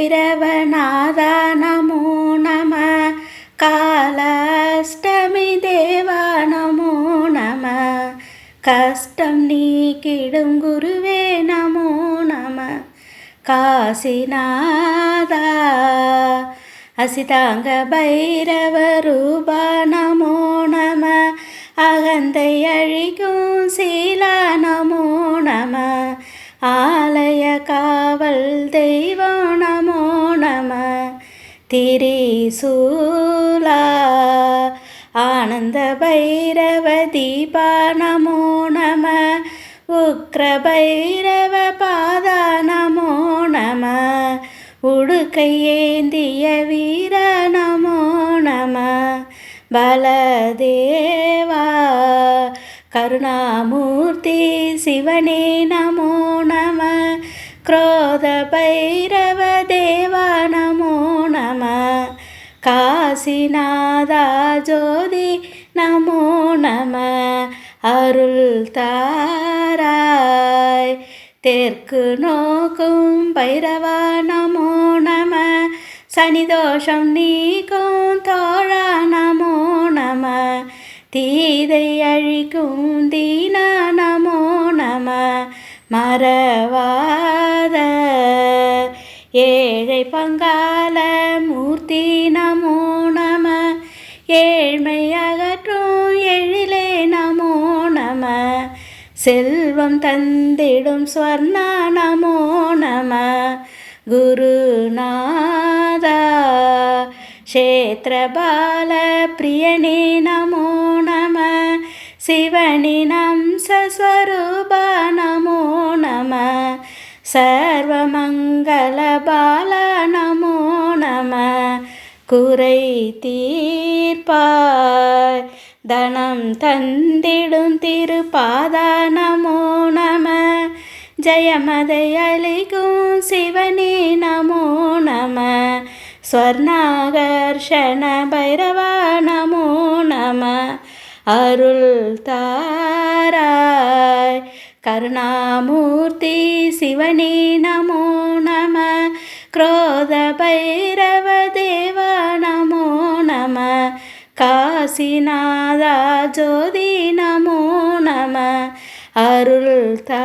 कालभैरवनादा नमो नमः कालाष्टमि देवा नमो नमः கஷ்டம் நீக்கிடும் குருவே நமோ நம காசிநாதா அசிதாங்க பைரவ ரூபா நமோ நம அகந்தை அழிக்கும் சீலா நமோ நம ஆலய காவல் தெய்வம் நமோ. நம திரிசூலா. ஆனந்த பைரவ தீபா நமோ. நம உக்ர பைரவ பாதா நமோ. நம உடுக்கை ஏந்திய வீர நமோ நம. பலதேவா. கருணாமூர்த்தி சிவனே நமோ நம. క్రోధభైరవ దేవా నమో నమ కాశీనాథా జ్యోతి నమో నమ அருள் தாராய். தெற்கு நோக்கும் பைரவா நமோ நம. சனிதோஷம் நீக்கும் தோழா நமோ நம. தீதை அழிக்கும் தீனா நமோ மறவாத ஏழை பங்கால மூர்த்தி நமோ நம. ஏழ்மை அகற்றும் எழிலே நமோ நம. செல்வம் தந்திடும் ஸ்வர்ணா நமோ நம. குருநாதா க்ஷேத்திரபால பிரியனே நமோ நம. சிவனினம் சஸ்வரூபா நமோ நம. சர்வமங்களபால நமோ நம குறை தீர்ப்பாய். தனம் தந்திடும் திருப்பாதா நமோ நம ஜயமதை அழிகும் சிவனே நமோ நம ஸ்வர்ணாகர்ஷண பைரவா நமோ நம அருள் தாராய். கருணாமூர்த்தி சிவனே நமோ நம क्रोध भैरव देवा नमो नमः காசிநாதா ஜோதி நமோ நம அருள் தா